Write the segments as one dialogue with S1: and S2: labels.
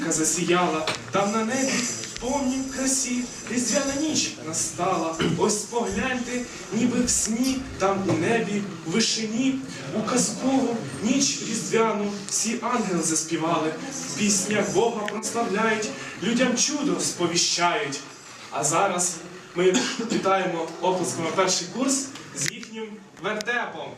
S1: зірка засіяла, там на небі в повній красі різдвяна ніч настала. Ось погляньте, ніби в сні, там у небі, в вишині, у казкову ніч різдвяну всі ангели заспівали, в піснях Бога прославляють, людям чудо сповіщають. А зараз ми вітаємо оплесками перший курс з їхнім вертепом.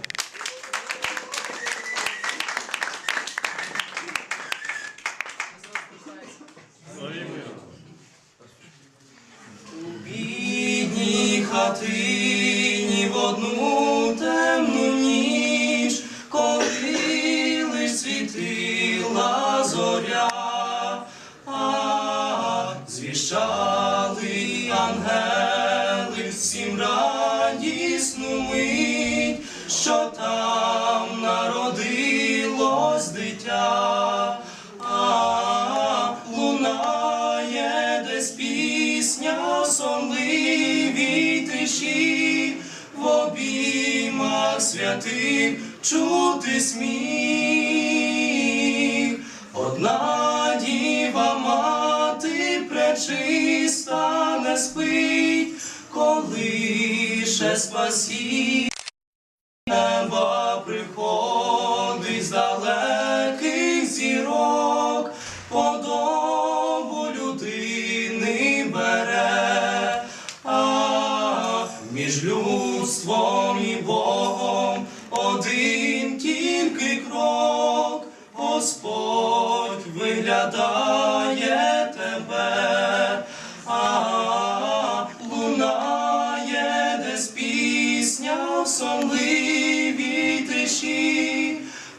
S2: Хатині в одну темну ніч, коли лиш світила зоря, а звіщали ангели всім радісну мить, що там народилось дитя. А лунає десь пісня сонливій в обіймах святих чути сміх. Одна діва мати пречиста не спить, коли ще спасі неба приходить між людством і Богом один тільки крок, Господь виглядає тебе. А лунає десь пісня в сонливій тиші,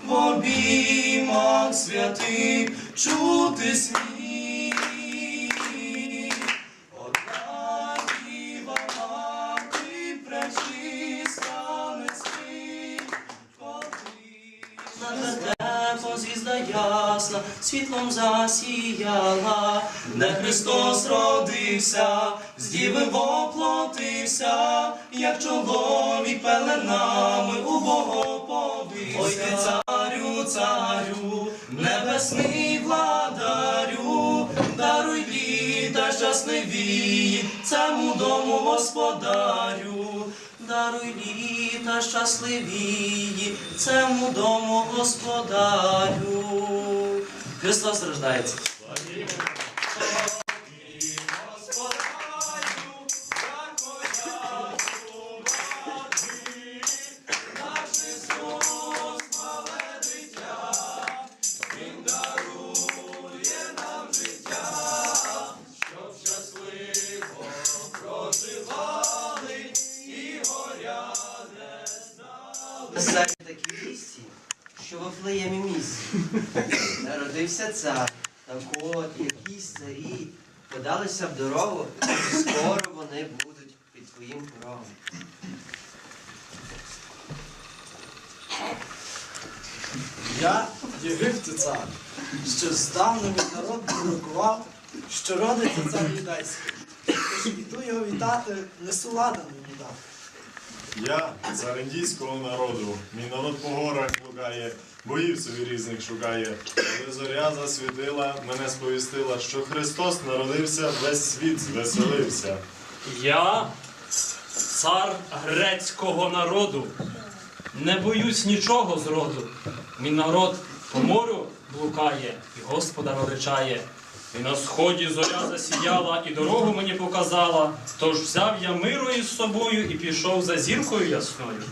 S2: в обіймах святих чути сміх. Бетефон ясна, світлом засіяла, де Христос родився, з діви воплотився, як чоловік пеленами у Бога побився. Ой ти царю, царю, небесний владарю, даруй літа щасливі, цьому дому господарю. Даруй літа щасливії, цьому дому господарю. Христос рождається.
S3: Писають такі вісті, що в Вифлеємі місці народився цар, так от якісь царі подалися в дорогу, і скоро вони будуть під твоїм порогом.
S4: Я Єгипте цар, що здавна мій народ пророкував, що родиться цар юдейський. Тож іду його вітати, несу ладан йому дав.
S5: Я цар індійського народу, мій народ по горах блукає, боїв собі різних шукає. Коли зоря засвітила, мене сповістила, що Христос народився, весь світ звеселився.
S6: Я, цар грецького народу, не боюсь нічого зроду. Мій народ по морю блукає і Господа величає. І на сході зоря засіяла, і дорогу мені показала. Тож взяв я миру із собою і пішов за зіркою ясною.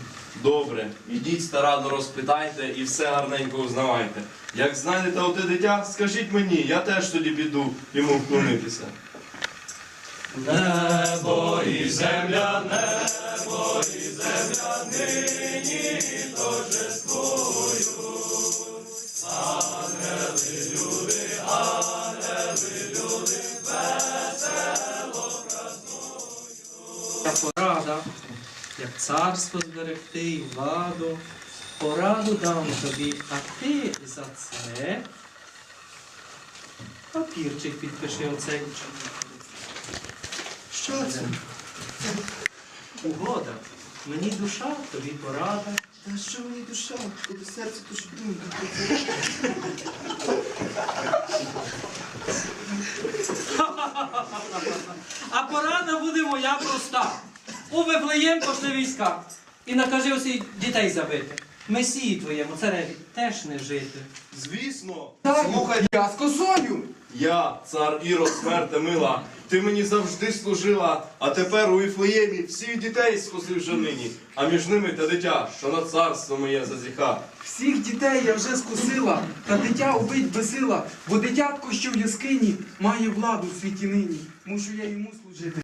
S7: Добре, ідіть старанно розпитайте і все гарненько узнавайте. Як знайдете оте дитя, скажіть мені, я теж тоді піду йому вклонитися.
S2: Небо і земля, небо і земля, нині
S8: порада, як царство зберегти і владу, пораду дам тобі, а ти за це папірчик підпиши оцей.
S4: Що це?
S8: Угода. Мені душа, тобі порада.
S4: Та що мені душа? Тобі серце тож думка.
S8: А порада буде моя порада проста. У Вифлеєм пошли війська і накажи усіх дітей забити. Месії твоєму цареві теж не жити.
S7: Звісно,
S9: Так,
S7: слухай,
S9: я з косою.
S7: я, цар Ірод, смерти мила, ти мені завжди служила, а тепер у Іфлеємі всіх дітей скосив вже нині, а між ними те дитя, що на царство моє зазіха.
S9: Всіх дітей я вже скусила, та дитя убить безсила, бо дитятко, що в яскині, має владу в світі нині. Мушу я йому служити,